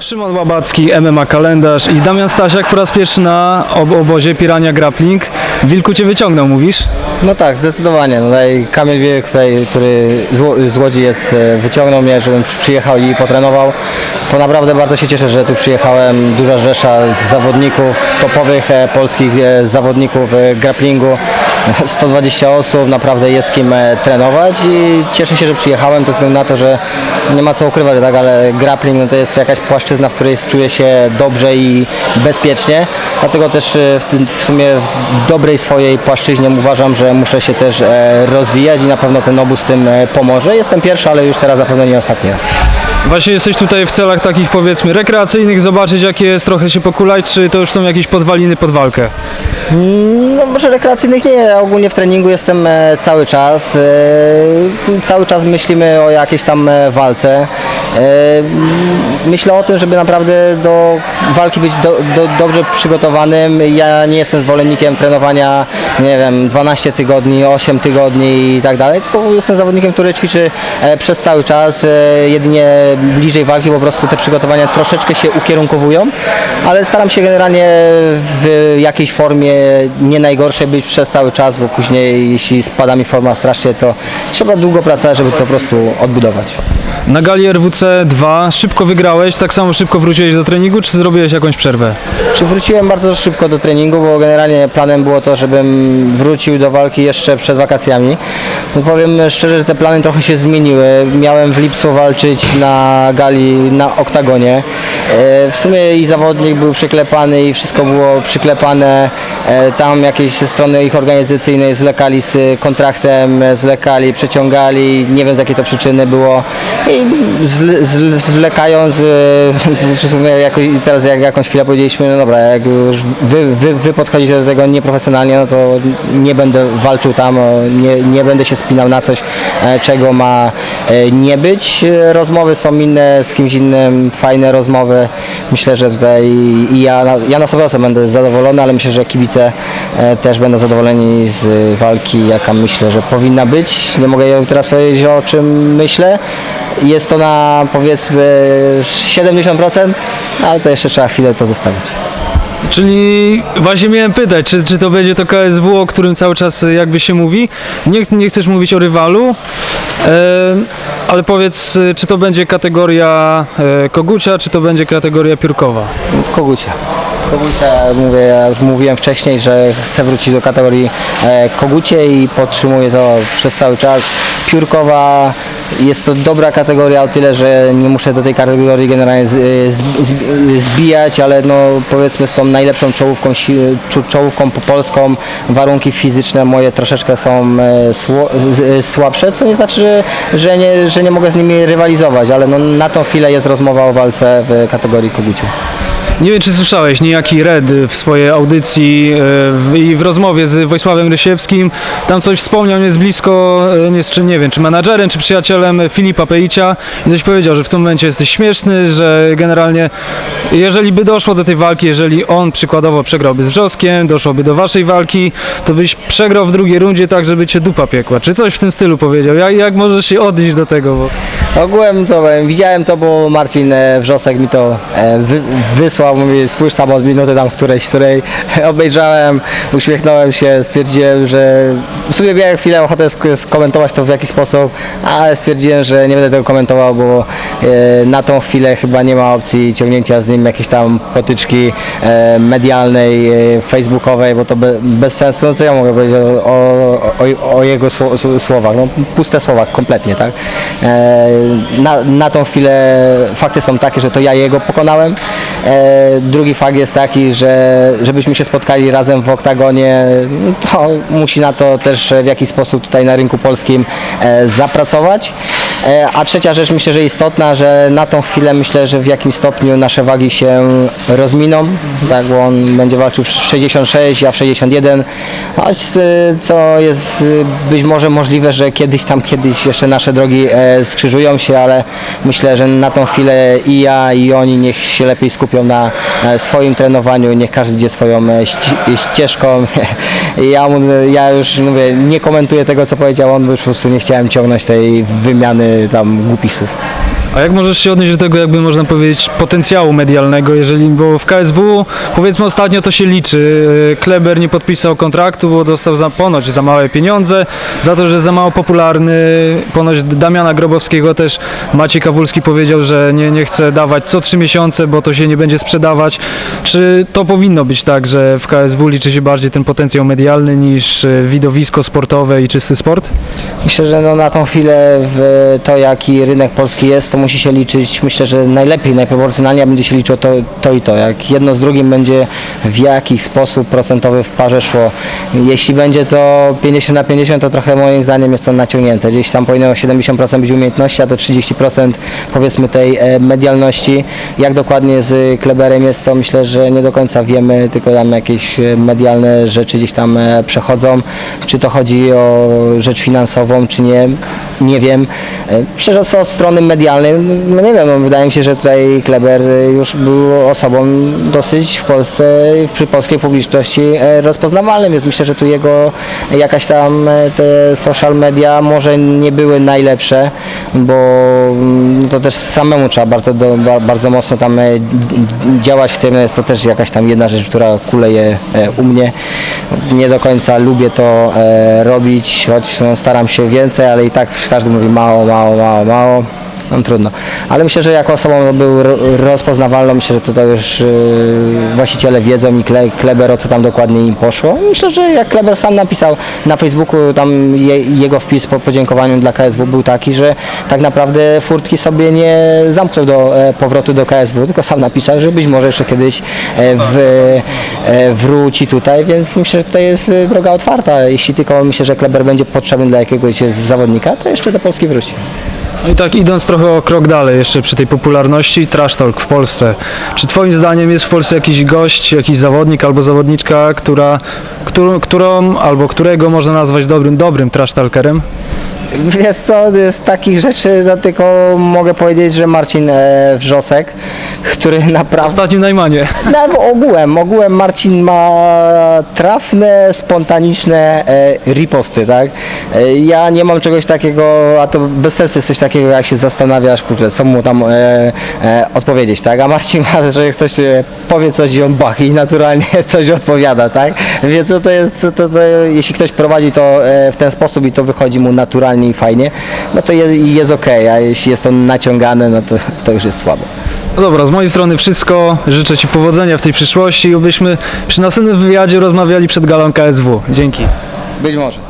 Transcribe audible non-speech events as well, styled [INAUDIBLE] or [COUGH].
Szymon Łabacki, MMA Kalendarz i Damian Stasiak po raz pierwszy na ob obozie Pirania Grappling. Wilku cię wyciągnął, mówisz? No tak, zdecydowanie. No Tutaj Kamil Wiek, tutaj, który z, Ło- z Łodzi jest, e, wyciągnął mnie, żebym przyjechał i potrenował. To naprawdę bardzo się cieszę, że tu przyjechałem. Duża rzesza zawodników, topowych e, polskich e, zawodników grapplingu. [LAUGHS] 120 osób, naprawdę jest kim e, trenować i cieszę się, że przyjechałem, to względu na to, że nie ma co ukrywać, tak, ale grappling no to jest jakaś płaszczyzna, w której czuję się dobrze i bezpiecznie. Dlatego też e, w, w sumie w dobrej swojej płaszczyźnie uważam, że muszę się też e, rozwijać i na pewno ten obóz tym pomoże. Jestem pierwszy, ale już teraz na pewno nie ostatni raz. Właśnie jesteś tutaj w celach takich powiedzmy rekreacyjnych, zobaczyć jakie jest, trochę się pokulać, czy to już są jakieś podwaliny pod walkę? No może rekreacyjnych nie, ogólnie w treningu jestem e, cały czas. E, cały czas myślimy o jakiejś tam e, walce. Myślę o tym, żeby naprawdę do walki być do, do, dobrze przygotowanym. Ja nie jestem zwolennikiem trenowania, nie wiem, 12 tygodni, 8 tygodni i tak dalej, tylko jestem zawodnikiem, który ćwiczy e, przez cały czas. E, jedynie bliżej walki po prostu te przygotowania troszeczkę się ukierunkowują, ale staram się generalnie w jakiejś formie nie najgorszej być przez cały czas, bo później jeśli spada mi forma strasznie, to trzeba długo pracować, żeby to po prostu odbudować. Na gali RWC 2 szybko wygrałeś, tak samo szybko wróciłeś do treningu, czy zrobiłeś jakąś przerwę? Wróciłem bardzo szybko do treningu, bo generalnie planem było to, żebym wrócił do walki jeszcze przed wakacjami. No powiem szczerze, że te plany trochę się zmieniły. Miałem w lipcu walczyć na gali na oktagonie. E, W sumie i zawodnik był przyklepany i wszystko było przyklepane. E, Tam jakieś ze strony ich organizacyjnej zwlekali z kontraktem, e, zwlekali, przeciągali, nie wiem z jakiej to przyczyny było. Zle- zwlekając, e, [LAUGHS] jako, teraz jak jakąś chwilę powiedzieliśmy, no dobra, jak już wy, wy, wy podchodzicie do tego nieprofesjonalnie, no to nie będę walczył tam, nie, nie będę się spinał na coś, e, czego ma e, nie być. Rozmowy są inne, z kimś innym, fajne rozmowy. Myślę, że tutaj i ja, ja na 100% będę zadowolony, ale myślę, że kibice też będą zadowoleni z walki, jaka myślę, że powinna być. Nie mogę teraz powiedzieć o czym myślę. Jest to na powiedzmy 70%, ale to jeszcze trzeba chwilę to zostawić. Czyli właśnie miałem pytać, czy, czy to będzie to KSW, o którym cały czas jakby się mówi? Nie, nie chcesz mówić o rywalu, e, ale powiedz, czy to będzie kategoria e, kogucia, czy to będzie kategoria piórkowa? Kogucia. Kogucia, mówię, ja już mówiłem wcześniej, że chcę wrócić do kategorii e, kogucie i podtrzymuję to przez cały czas. Piórkowa jest to dobra kategoria o tyle, że nie muszę do tej kategorii generalnie z, z, z, zbijać, ale no powiedzmy z tą najlepszą czołówką, si- czołówką polską warunki fizyczne moje troszeczkę są e, sło, z, słabsze, co nie znaczy, że, że, nie, że nie mogę z nimi rywalizować, ale no, na tą chwilę jest rozmowa o walce w kategorii koguciu. Nie wiem, czy słyszałeś, niejaki Red w swojej audycji e, i w rozmowie z Wojsławem Rysiewskim, tam coś wspomniał, jest blisko, e, czym, nie wiem, czy menadżerem, czy przyjacielem Filipa Peicia i coś powiedział, że w tym momencie jesteś śmieszny, że generalnie jeżeli by doszło do tej walki, jeżeli on przykładowo przegrałby z Wrzoskiem, doszłoby do waszej walki, to byś przegrał w drugiej rundzie tak, żeby cię dupa piekła, czy coś w tym stylu powiedział, jak, jak możesz się odnieść do tego, bo... Ogółem to widziałem to, bo Marcin e, Wrzosek mi to wy, wysłał, mówi spójrz tam od minuty tam którejś, której [LAUGHS] obejrzałem, uśmiechnąłem się, stwierdziłem, że w sumie miałem chwilę ochotę sk- skomentować to w jakiś sposób, ale stwierdziłem, że nie będę tego komentował, bo e, na tą chwilę chyba nie ma opcji ciągnięcia z nim jakiejś tam potyczki e, medialnej, e, facebookowej, bo to be, bez sensu, no co ja mogę powiedzieć o, o, o, jego sło, sł- słowach, no puste słowa kompletnie, tak. Na, na tą chwilę fakty są takie, że to ja jego pokonałem. E, drugi fakt jest taki, że żebyśmy się spotkali razem w oktagonie, to musi na to też w jakiś sposób tutaj na rynku polskim e, zapracować. E, A trzecia rzecz myślę, że istotna, że na tą chwilę myślę, że w jakimś stopniu nasze wagi się rozminą, tak, bo on będzie walczył w 66, ja w 61, choć co jest być może możliwe, że kiedyś tam, kiedyś jeszcze nasze drogi e, skrzyżują się, ale myślę, że na tą chwilę i ja i oni niech się lepiej skupią na e, swoim trenowaniu, niech każdy idzie swoją ści- ścieżką. [LAUGHS] Ja, ja już mówię, nie komentuję tego, co powiedział on, bo już po prostu nie chciałem ciągnąć tej wymiany tam głupich słów. A jak możesz się odnieść do tego, jakby można powiedzieć, potencjału medialnego, jeżeli, bo w KSW powiedzmy ostatnio to się liczy. e, Kleber nie podpisał kontraktu, bo dostał za, ponoć za małe pieniądze, za to, że za mało popularny. Ponoć Damiana Grobowskiego też Maciej Kawulski powiedział, że nie, nie chce dawać co trzy miesiące, bo to się nie będzie sprzedawać. Czy to powinno być tak, że w KSW liczy się bardziej ten potencjał medialny niż e, widowisko sportowe i czysty sport? Myślę, że no na tą chwilę w to, jaki rynek polski jest, to musi się liczyć, myślę, że najlepiej, najproporcjonalniej będzie się liczyło to, to i to. Jak jedno z drugim będzie w jakiś sposób procentowy w parze szło. Jeśli będzie to 50 na 50, to trochę moim zdaniem jest to naciągnięte. Gdzieś tam powinno 70% być umiejętności, a to 30% powiedzmy tej e, medialności. Jak dokładnie z Kleberem jest, to myślę, że nie do końca wiemy, tylko tam jakieś e, medialne rzeczy gdzieś tam e, przechodzą. Czy to chodzi o rzecz finansową, czy nie, nie wiem. E, że co od strony medialnej, no nie wiem, no wydaje mi się, że tutaj Kleber e, już był osobą dosyć w Polsce, przy polskiej publiczności e, rozpoznawalnym, więc myślę, że tu jego jakaś tam te social media może nie były najlepsze, bo mm, to też samemu trzeba bardzo, do, ba- bardzo mocno tam działać w tym, jest to też jakaś tam jedna rzecz, która kuleje u mnie. Nie do końca lubię to robić, choć no, staram się więcej, ale i tak każdy mówi mało, mało, mało, mało. No trudno. Ale myślę, że jako osobą no, był ro- rozpoznawalną, myślę, że to, to już yy, właściciele wiedzą i Kle, Kleber o co tam dokładnie im poszło. Myślę, że jak Kleber sam napisał na Facebooku, tam je, jego wpis po podziękowaniu dla KSW był taki, że tak naprawdę furtki sobie nie zamknął do e, powrotu do KSW, tylko sam napisał, że być może jeszcze kiedyś e, w, e, wróci tutaj, więc myślę, że tutaj jest droga otwarta. Jeśli tylko myślę, że Kleber będzie potrzebny dla jakiegoś zawodnika, to jeszcze do Polski wróci. No i tak idąc trochę o krok dalej jeszcze przy tej popularności, trash talk w Polsce. Czy twoim zdaniem jest w Polsce jakiś gość, jakiś zawodnik albo zawodniczka, która, którą, którą albo którego można nazwać dobrym, dobrym trash talkerem? Wiesz co, z takich rzeczy no, tylko mogę powiedzieć, że Marcin e, Wrzosek, który [LAUGHS] naprawdę... ostatnim Najmanie. No, ogółem, ogółem Marcin ma trafne, spontaniczne e, riposty, tak? E, ja nie mam czegoś takiego, a to bez sensu jest coś takiego, jak się zastanawiasz, kurczę, co mu tam e, e, odpowiedzieć, tak? A Marcin ma, że ktoś e, powie coś i on bach i naturalnie [LAUGHS] coś odpowiada, tak? Więc to, to jest, to, to, jeśli ktoś prowadzi to e, w ten sposób i to wychodzi mu naturalnie i fajnie, no to jest, jest okej, a jeśli jest to naciągane, no to, to już jest słabo. No dobra, z mojej strony wszystko. Życzę Ci powodzenia w tej przyszłości i obyśmy przy następnym wywiadzie rozmawiali przed galą KSW. Dzięki. Być może.